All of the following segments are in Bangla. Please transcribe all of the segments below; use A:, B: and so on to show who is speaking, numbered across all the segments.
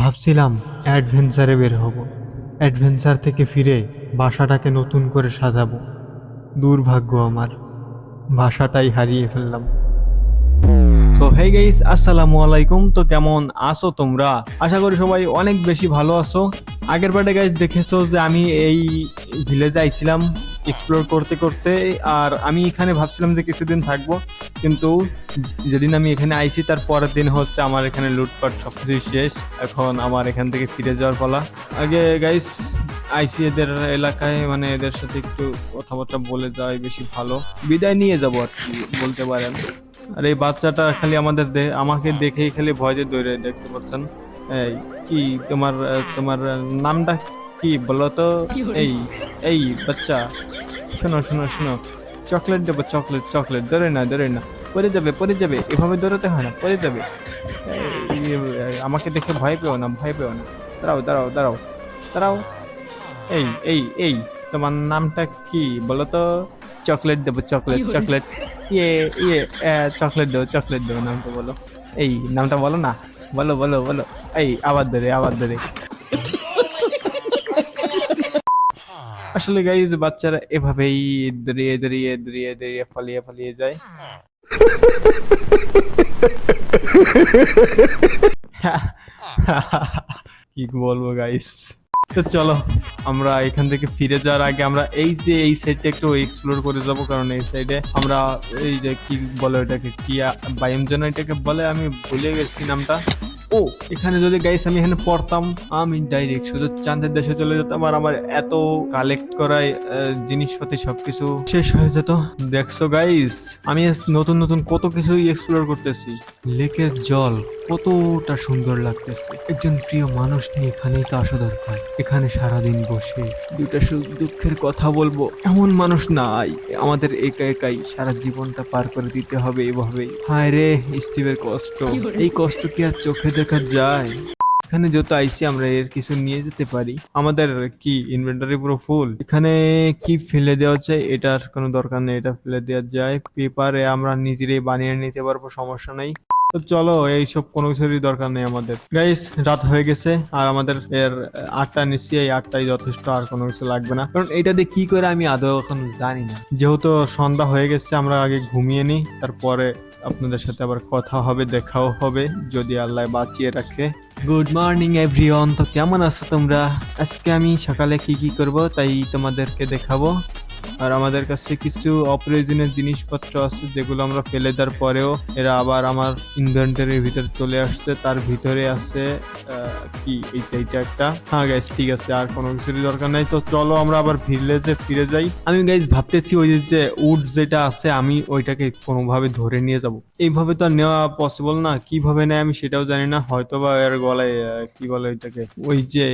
A: ভাবছিলাম অ্যাডভেঞ্চারে বের হব। অ্যাডভেঞ্চার থেকে ফিরে বাসাটাকে নতুন করে সাজাবো। দুর্ভাগ্য আমার। বাসাটাই হারিয়ে ফেললাম।
B: সো হে গাইস আসসালামু আলাইকুম। তো কেমন আছো তোমরা? আশা করি সবাই অনেক বেশি ভালো আছো। আগের পার্টে গাইস দেখেছ যে আমি এই ভিলেজে আইছিলাম। এক্সপ্লোর করতে করতে আর আমি এখানে ভাবছিলাম যে কিছুদিন থাকব কিন্তু যেদিন আমি এখানে আইছি তার পরের দিন হচ্ছে আমার এখানে লুটপাট সব কিছুই শেষ। এখন আমার এখান থেকে ফিরে যাওয়ার পালা। আগে গাইস আইসি এদের এলাকায় মানে এদের সাথে একটু কথাবার্তা বলে যাওয়াই বেশি ভালো। বিদায় নিয়ে যাব আর কি বলতে পারেন। আর এই বাচ্চাটা খালি আমাদের দে- আমাকে দেখেই খালি ভয় দিয়ে দৌড়ে দেখতে পাচ্ছেন? এই কি তোমার তোমার নামটা কি বলো তো এই এই বাচ্চা। শোনো শোনো শোনো। চকলেট দেবো চকলেট চকলেট। ধরে না ধরে না। পরে যাবে পরে যাবে। এভাবে দৌড়াতে হয় না পরে যাবে। আমাকে দেখে ভয় পেও না ভয় পেও না। দাঁড়াও দাঁড়াও দাঁড়াও দাঁড়াও। এই এই এই তোমার নামটা কি বলো তো? চকলেট দেবো চকলেট চকলেট। ইয়ে ইয়ে চকলেট দেবো চকলেট দেবো নামটা বলো। এই নামটা বলো না। বলো বলো বলো। এই আবার ধরে আবার ধরে। আসলে গাইজ বাচ্চারা এভাবেই দড়িয়ে দড়িয়ে দড়িয়ে দড়িয়ে পালিয়ে পালিয়ে যায়। কি বলব গাইস? তো চলো, আমরা এখান থেকে ফিরে যাওয়ার আগে আমরা এই যে, এই সাইডটা একটু এক্সপ্লোর করে যাব, কারণ এই সাইডে আমরা এই যে কি বলে ওটাকে কি বায়ুম যেন এটাকে বলে, আমি ভুলে গেছি নামটা। ও, এখানে যদি গাইস আমি এখানে পড়তাম, আমি ডাইরেক্ট শুধু চাঁদের দেশে চলে যেতাম আর আমার এত কালেক্ট করায় জিনিসপাতি সবকিছু শেষ হয়ে যেত। দেখছ গাইস আমি নতুন নতুন কত কিছুই এক্সপ্লোর করতেছি। লেকের জল কতটা সুন্দর লাগতেছে। একজন প্রিয় মানুষ নিয়ে এখানেই তো আসা দরকার। এখানে সারাদিন বসে দুইটা সুখ দুঃখের কথা বলব। এমন মানুষ নাই। আমাদের একা একাই সারা জীবনটা পার করে দিতে হবে এভাবেই। হায় রে স্টিভের কষ্ট। এই কষ্ট কি আর চোখে দেখা যায়? এখানে যত আইসি আমরা এর কিছু নিয়ে যেতে পারি। আমাদের কি ইনভেন্টরি পুরো ফুল এখানে কি ফেলে দেওয়া যায় এটার কোনো দরকার নেই। এটা ফেলে দেওয়া যায়। পেপারে আমরা নিজেরাই বানিয়ে নিতে পারব সমস্যা নেই। তো চলো, এইসব কোনো কিছুরই দরকার নেই আমাদের। গাইস রাত হয়ে গেছে, আর আমাদের এর আটটা নিচ্ছি এই আটটাই যথেষ্ট, আর কোনো কিছু লাগবে না। কারণ এটা দিয়ে কি করে আমি আদৌ এখন জানি না। যেহেতু সন্ধ্যা হয়ে গেছে, আমরা আগে ঘুমিয়ে নিই, তারপরে আপনাদের সাথে আবার কথা হবে, দেখাও হবে, যদি আল্লাহ বাঁচিয়ে রাখে। গুড মর্নিং এভরিওয়ান তো কেমন আছো তোমরা? আজকে আমি সকালে কি কি করব, তাই তোমাদেরকে দেখাবো। আর আমাদের কাছে কিছু অপ্রয়োজনীয় জিনিসপত্র আছে যেগুলো আমরা ফেলে দেওয়ার পরেও এরা আবার আমার ইনভেন্টারির ভিতরে চলে আসছে। তার ভিতরে আছে কি? এই এইটা একটা। হ্যাঁ গাইস ঠিক আছে, আর কোনো কিছুরই দরকার নাই। তো চলো আমরা আবার ভিলেজে ফিরে যাই। আমি গাইস ভাবতেছি ওই যে উড যেটা আছে, আমি ওইটাকে কোনোভাবে ধরে নিয়ে যাব। এইভাবে তো আর নেওয়া পসিবল না। কীভাবে নেয় আমি সেটাও জানি না। হয়তো বা এর গলায় কি বলে ওইটাকে? ওই যে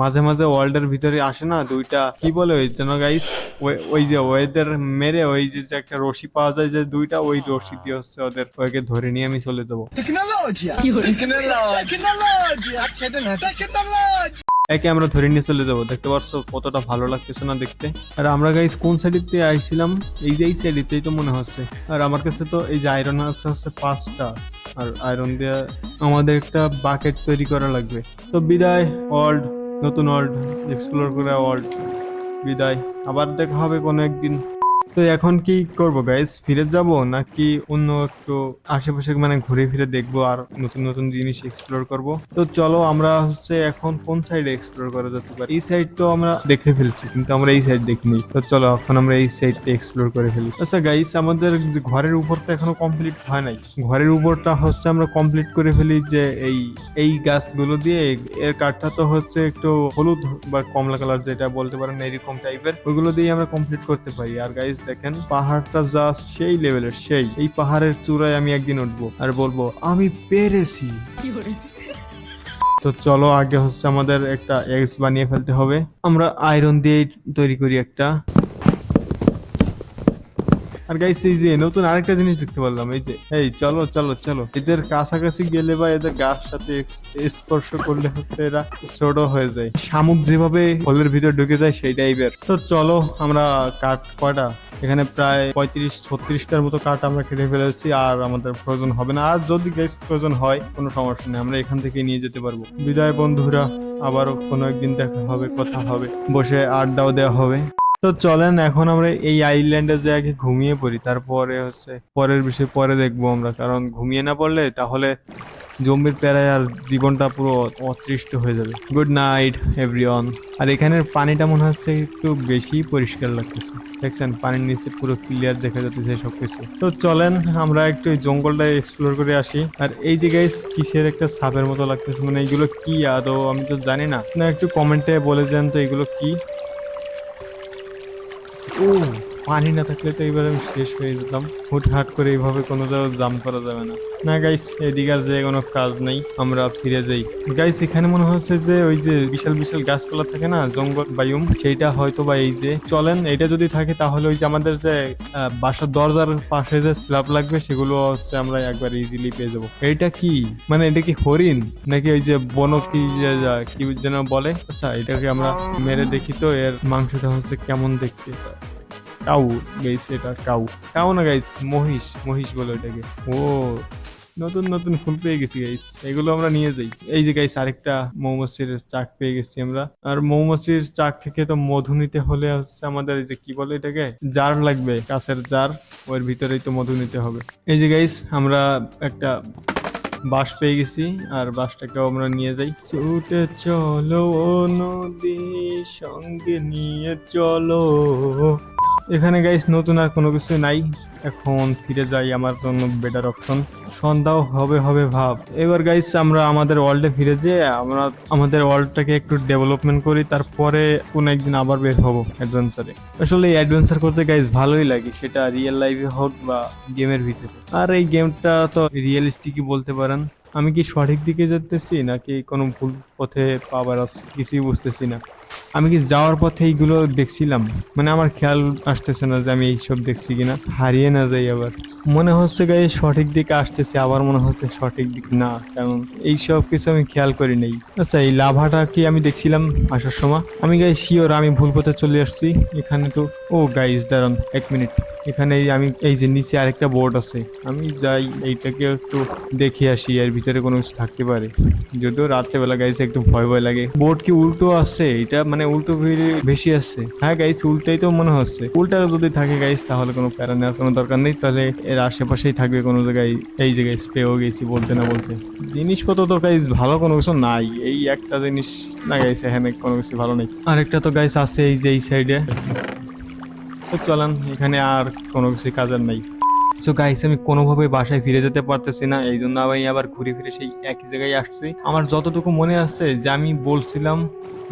B: মাঝে মাঝে ওয়ার্ল্ডের ভিতরে আসে না দুইটা। কি বলে ওই জন্য গাইস ওই যে ওদের মেরে ওই যে যে একটা রশি পাওয়া যায় যে দুইটা ওই রশি দিয়ে হচ্ছে ওদের ওকে ধরে নিয়ে আমি চলে যাব!
C: Tecnologia!
A: একে আমরা ধরে নিয়ে চলে যাব। দেখতে পারছ কতটা ভালো লাগতেছে না দেখতে। আর আমরা গাইস কোন সাইডে আইছিলাম? এই যে এই সাইডেতেই তো মনে হচ্ছে। আর আমার কাছে তো এই যে আয়রন আছে হচ্ছে পাঁচটা। আর আয়রন দিয়ে আমাদের একটা বাকেট তৈরি করা লাগবে। তো বিদায় ওয়ার্ল্ড নতুন ওয়ার্ল্ড এক্সপ্লোর করে ওয়ার্ল্ড বিদায়। আবার দেখা হবে কোনো একদিন। তো এখন কি করব গাইস ফিরে যাব নাকি অন্য একটু আশেপাশে মানে ঘুরে ফিরে দেখব আর নতুন নতুন জিনিস এক্সপ্লোর করব? তো চলো আমরা হচ্ছে এখন কোন সাইডে এক্সপ্লোর করা যেতে পারে? এই সাইড তো আমরা দেখে ফেলছি, কিন্তু আমরা এই সাইড দেখিনি। তো চলো এখন আমরা এই সাইডটা এক্সপ্লোর করে ফেলি। আচ্ছা গাইস আমাদের ঘরের উপরটা এখনও কমপ্লিট হয় নাই। ঘরের উপরটা হচ্ছে আমরা কমপ্লিট করে ফেলি যে এই এই গাছগুলো দিয়ে। এর কাঠটা তো হচ্ছে একটু হলুদ বা কমলা কালার যেটা বলতে পারেন, এরকম টাইপের ওইগুলো দিয়ে আমরা কমপ্লিট করতে পারি। আর গাইস দেখেন পাহাড়টা জাস্ট সেই লেভেলের সেই। এই পাহাড়ের চূড়ায় আমি একদিন উঠবো আর বলব আমি পেরেছি। তো চলো আগে হচ্ছে আমাদের একটা এক্স বানিয়ে ফেলতে হবে। আমরা আয়রন দিয়ে তৈরি করি একটা।
B: আর গাইস এই যে নতুন আরেকটা জিনিস দেখতে পারলাম, এই যে, এই চলো চলো চলো। এদের কাছাকাছি গেলে বা এদের গাছ সাথে স্পর্শ করলে হচ্ছে এরা ছোট হয়ে যায়। শামুক যেভাবে হোলের ভিতর ঢুকে যায়, সেই টাইপের তো চলো, আমরা কাঠ কয়টা? এখানে প্রায় পঁয়ত্রিশ, ছত্রিশটার মতো কাঠ আমরা কেটে ফেলেছি, আর আমাদের প্রয়োজন হবে না। আর যদি গ্যাস প্রয়োজন হয়, কোনো সমস্যা নেই, আমরা এখান থেকে নিয়ে যেতে পারব। বিদায় বন্ধুরা, আবারও কোনো একদিন দেখা হবে, কথা হবে। বসে আড্ডাও দেওয়া হবে। তো চলেন, এখন আমরা এই আইল্যান্ডে যে ঘুমিয়ে পড়ি। তারপরে হচ্ছে পরের বিষয়, পরে দেখব আমরা। কারণ ঘুমিয়ে না পড়লে তাহলে জম্বির প্যারায় আর জীবনটা পুরো অতৃষ্ট হয়ে যাবে। গুড নাইট এভরিওয়ান আর এখানের পানিটা মনে হচ্ছে একটু বেশি পরিষ্কার লাগতেছে। দেখছেন, পানির নিচে পুরো ক্লিয়ার দেখা যাচ্ছে সব কিছু তো চলেন, আমরা একটু জঙ্গলটা এক্সপ্লোর করে আসি। আর এই যে গাইস কিসের একটা সাপের মতো লাগতেছে? মানে এইগুলো কি? আদৌ আমি তো জানি না। না, একটু কমেন্টে বলে দেন তো এগুলো কি? ও, পানি না থাকলে তো এবার আমি শেষ হয়ে যেতাম। হুটহাট করে এইভাবে কোনো জায়গায় জাম করা যাবে না। না গাইস এদিকে আর যে কোনো কাজ নেই, আমরা ফিরে যাই। গাইস এখানে মনে হচ্ছে যে ওই যে বিশাল বিশাল গাছপালা থাকে না, জঙ্গল বায়ুম, সেইটা হয়তো বা এই যে চলেন, এটা যদি থাকে তাহলে ওই যে আমাদের যে বাসার দরজার পাশে যে স্ল্যাব লাগবে, সেগুলো হচ্ছে আমরা একবার ইজিলি পেয়ে যাব। এটা কি? মানে এটা কি হরিণ? নাকি ওই যে বন কি কি যেন বলে? আচ্ছা এটাকে আমরা মেরে দেখি তো, এর মাংসটা হচ্ছে কেমন দেখতে? কাউ গাইস এটা কাউ। কাউ না গাইস মহিষ মহিষ বলে ওটাকে ও, নতুন নতুন ফুল পেয়ে গেছি গাইস এগুলো আমরা নিয়ে যাই। এই যে গাইস আরেকটা মৌমাছির চাক পেয়ে গেছি আমরা। আর মৌমাছির চাক থেকে তো মধু নিতে হলে হচ্ছে আমাদের এই যে, কি বলে এটাকে? জার লাগবে কাছের জার। ওর ভিতরেই তো মধু নিতে হবে। এই যে গাইস আমরা একটা বাঁশ পেয়ে গেছি, আর বাঁশটাকেও আমরা নিয়ে যাই। ছুটে চলো নদী সঙ্গে নিয়ে চলো। এখানে গাইস নতুন আর কোনো কিছু নাই। এখন ফিরে যাই আমার জন্য বেটার অপশন সন্ধ্যাও হবে হবে ভাব। এবার গাইস আমরা আমাদের ওয়ার্ল্ডে ফিরে যেয়ে আমরা আমাদের ওয়ার্ল্ডটাকে একটু ডেভেলপমেন্ট করি, তারপরে কোনো একদিন আবার বের হব অ্যাডভেঞ্চারে আসলে এই অ্যাডভেঞ্চার করতে গাইস ভালোই লাগে, সেটা রিয়েল লাইফে হোক বা গেমের ভিতরে। আর এই গেমটা তো রিয়েলিস্টিকই বলতে পারেন। আমি কি সঠিক দিকে যেতেছি, নাকি কোনো ভুল পথে পাবার কিছুই বুঝতেছি না। আমি কি যাওয়ার পথে এইগুলো দেখছিলাম? মানে আমার খেয়াল আসতেছে না যে আমি এইসব দেখছি কিনা। হারিয়ে না যাই আবার। মনে হচ্ছে গায়ে সঠিক দিকে আসতেছে, আবার মনে হচ্ছে সঠিক দিক না। কারণ এইসব কিছু আমি খেয়াল করি নেই। আচ্ছা এই লাভাটা কি আমি দেখছিলাম আসার সময়? আমি গাই শিওর আমি ভুল পথে চলে আসছি। এখানে তো ও গাইজ দাঁড়ান, এক মিনিট এখানে আমি এই যে নিচে আরেকটা বোর্ড আছে, আমি যাই এইটাকে একটু দেখে আসি, এর ভিতরে কোনো কিছু থাকতে পারে। যদিও রাত্রেবেলা গাইছে একটু ভয় ভয় লাগে। বোর্ড কি উল্টো আছে? এটা মানে উল্টো বেশি আছে। হ্যাঁ গাইস উল্টাই তো মনে হচ্ছে। উল্টা যদি থাকে গাইস তাহলে কোনো প্যারা নেওয়ার কোনো দরকার নেই। তাহলে এর আশেপাশেই থাকবে কোনো জায়গায়। এই জায়গায় পেয়েও গেছি বলতে না বলতে। জিনিসপত্র তো গাইস ভালো কোনো কিছু নাই। এই একটা জিনিস না গাইস এখানে কোনো কিছু ভালো নেই। আরেকটা তো গাইস আছে এই যে এই সাইডে তো চলেন, এখানে আর কোনো কিছু কাজের নেই। সো গাইস আমি কোনোভাবে বাসায় ফিরে যেতে পারতেছি না, এই জন্য আমি আবার ঘুরে ফিরে সেই একই জায়গায় আসছি। আমার যতটুকু মনে আছে যে আমি বলছিলাম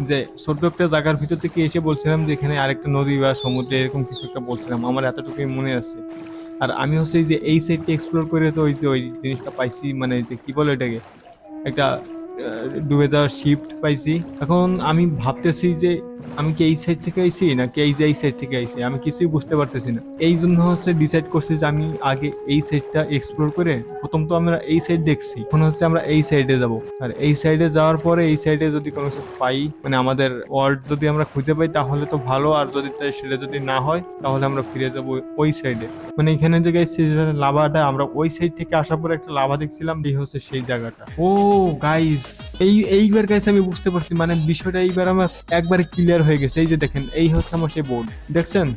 B: যে ছোট্ট একটা জায়গার ভিতর থেকে এসে বলছিলাম যে এখানে আরেকটা নদী বা সমুদ্রে, এরকম কিছু একটা বলছিলাম, আমার এতটুকুই মনে আছে। আর আমি হচ্ছে যে এই সাইডটা এক্সপ্লোর করে তো ওই যে ওই জিনিসটা পাইছি মানে যে কী বলে এটাকে? একটা ডুবে যাওয়ার শিফট পাইছি। এখন আমি ভাবতেছি যে আমি কি এই সাইড থেকে আইছি নাকি এই যে এই সাইড থেকে আইছি? আমি কিছুই বুঝতে পারতেছি না। এই জন্য হচ্ছে ডিসাইড করছি যে আমি আগে এই সাইডটা এক্সপ্লোর করে প্রথম তো আমরা এই সাইড দেখছি, এখন হচ্ছে আমরা এই সাইডে যাব। আর এই সাইডে যাওয়ার পরে এই সাইডে যদি কোনো কিছু পাই মানে আমাদের ওয়ার্ল্ড যদি আমরা খুঁজে পাই, তাহলে তো ভালো। আর যদি তাই সেটা যদি না হয়, তাহলে আমরা ফিরে যাব ওই সাইডে মানে এখানে যে যে লাভাটা, আমরা ওই সাইড থেকে আসার পরে একটা লাভা দেখছিলাম, এই হচ্ছে সেই জায়গাটা। ও গাইস এই, এইবার গাইস আমি বুঝতে পারছি মানে বিষয়টা এইবার আমার একবারে ক্লিয়ার হয়ে গেছে। এই যে দেখেন, এই হচ্ছে আমার সেই বোর্ড দেখছেন?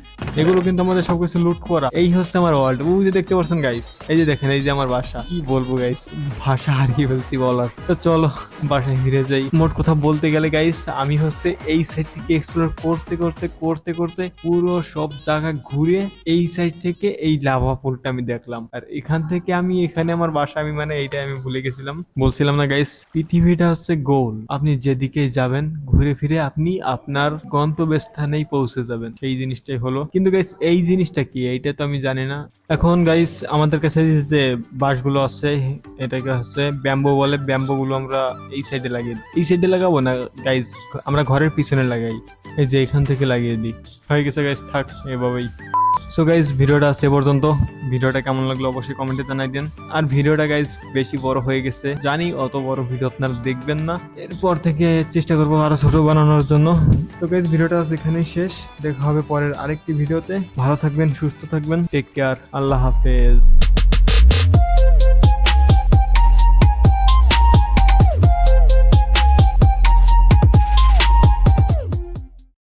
B: এগুলো কিন্তু আমাদের সবকিছু লুট করা। এই হচ্ছে আমার ওয়ার্ল্ড ওই যে দেখতে পাচ্ছেন গাইস এই যে দেখেন, এই যে আমার বাসা। কি বলব গাইস ভাষা হারিয়ে ফেলছি বলার। তো চলো, বাসায় ফিরে যাই। মোট কথা বলতে গেলে গাইস আমি হচ্ছে এই সাইড থেকে এক্সপ্লোর করতে করতে করতে করতে পুরো সব জায়গা ঘুরে এই সাইড থেকে এই লাভা পুলটা আমি দেখলাম। আর এখান থেকে আমি, এখানে আমার বাসা, আমি মানে এইটা আমি ভুলে গেছিলাম। বলছিলাম না গাইস পৃথিবীটা হচ্ছে গোল। আপনি যেদিকে যাবেন, ঘুরে ফিরে আপনি আপনার গন্তব্যস্থানেই পৌঁছে যাবেন। এই জিনিসটাই হলো। কিন্তু গাইস এই জিনিসটা কি? এইটা তো আমি জানি না। এখন গাইস আমাদের কাছে যে বাঁশগুলো আছে, এটাকে হচ্ছে ব্যাম্বো বলে। ব্যাম্বো গুলো আমরা এই সাইডে লাগিয়ে। এই সাইডে লাগাবো না গাইস আমরা ঘরের পিছনে লাগাই। এই যে এখান থেকে লাগিয়ে দিই। হয়ে গেছে গাইস থাক, এভাবেই। সো গাইজ ভিডিওটা আছে পর্যন্ত। ভিডিওটা কেমন লাগল অবশ্যই কমেন্টে জানাই দেন। আর ভিডিওটা গাইজ বেশি বড় হয়ে গেছে। জানি অত বড় ভিডিও আপনারা দেখবেন না। এরপর থেকে চেষ্টা করব আরও ছোট বানানোর জন্য। তো গাইজ ভিডিওটা এখানেই শেষ। দেখা হবে পরের আরেকটি ভিডিওতে ভালো থাকবেন, সুস্থ থাকবেন। টেক কেয়ার আল্লাহ হাফেজ।